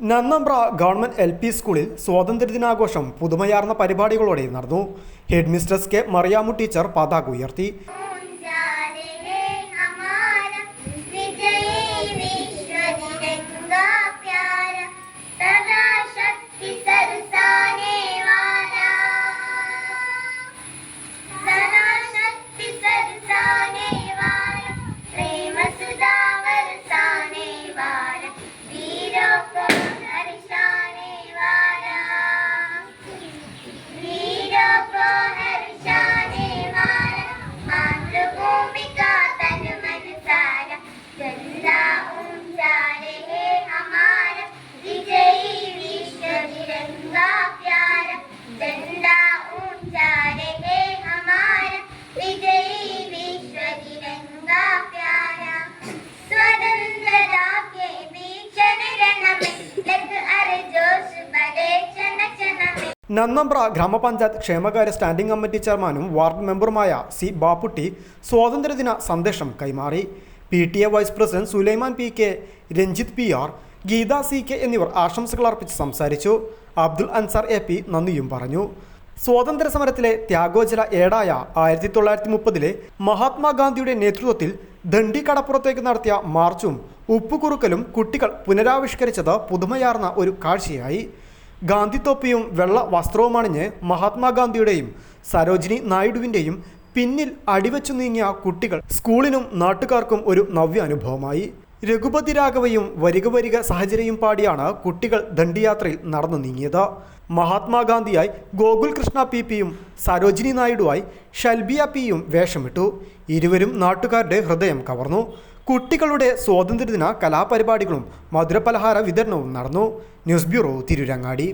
Nannambra government L P സ്കൂളിൽ സ്വാതന്ത്ര്യദിനാഘോഷം പുതുമയാർന്ന പരിപാടികളോടെ നടന്നു. Head mistress K Mariyamu teacher പതാക ഉയർത്തി. നന്നമ്പ്ര ഗ്രാമപഞ്ചായത്ത് ക്ഷേമകാര്യ സ്റ്റാൻഡിംഗ് കമ്മിറ്റി ചെയർമാനും വാർഡ് മെമ്പറുമായ സി ബാപ്പുട്ടി സ്വാതന്ത്ര്യദിന സന്ദേശം കൈമാറി. P T A vice president Sulaiman P K Ranjith P R Geetha C K എന്നിവർ ആശംസകൾ അർപ്പിച്ച് സംസാരിച്ചു. അബ്ദുൽ അൻസാർ എ പി നന്ദിയും പറഞ്ഞു. സ്വാതന്ത്ര്യ സമരത്തിലെ ത്യാഗോജല ഏടായ ആയിരത്തി തൊള്ളായിരത്തി മുപ്പതിലെ മഹാത്മാഗാന്ധിയുടെ നേതൃത്വത്തിൽ ദണ്ഡി കടപ്പുറത്തേക്ക് നടത്തിയ മാർച്ചും ഉപ്പുകുറുക്കലും കുട്ടികൾ പുനരാവിഷ്കരിച്ചത് പുതുമയാർന്ന ഒരു കാഴ്ചയായി. ഗാന്ധിത്തൊപ്പിയും വെള്ള വസ്ത്രവുമണിഞ്ഞ് മഹാത്മാഗാന്ധിയുടെയും സരോജിനി നായിഡുവിന്റെയും പിന്നിൽ അടിവച്ചു നീങ്ങിയ കുട്ടികൾ സ്കൂളിനും നാട്ടുകാർക്കും ഒരു നവ്യ അനുഭവമായി. രഘുപതി രാഘവയും വരിക വരിക സാഹചര്യവും പാടിയാണ് കുട്ടികൾ ദണ്ഡിയാത്രയിൽ നടന്നു നീങ്ങിയത്. മഹാത്മാഗാന്ധിയായി ഗോകുൽ കൃഷ്ണ പി പിയും സരോജിനി നായിഡുവായി ഷൽബിയ പിയും വേഷമിട്ടു. ഇരുവരും നാട്ടുകാരുടെ ഹൃദയം കവർന്നു. കുട്ടികളുടെ സ്വാതന്ത്ര്യദിന കലാപരിപാടികളും മധുരപലഹാര വിതരണവും നടന്നു. News bureau Tirurangadi.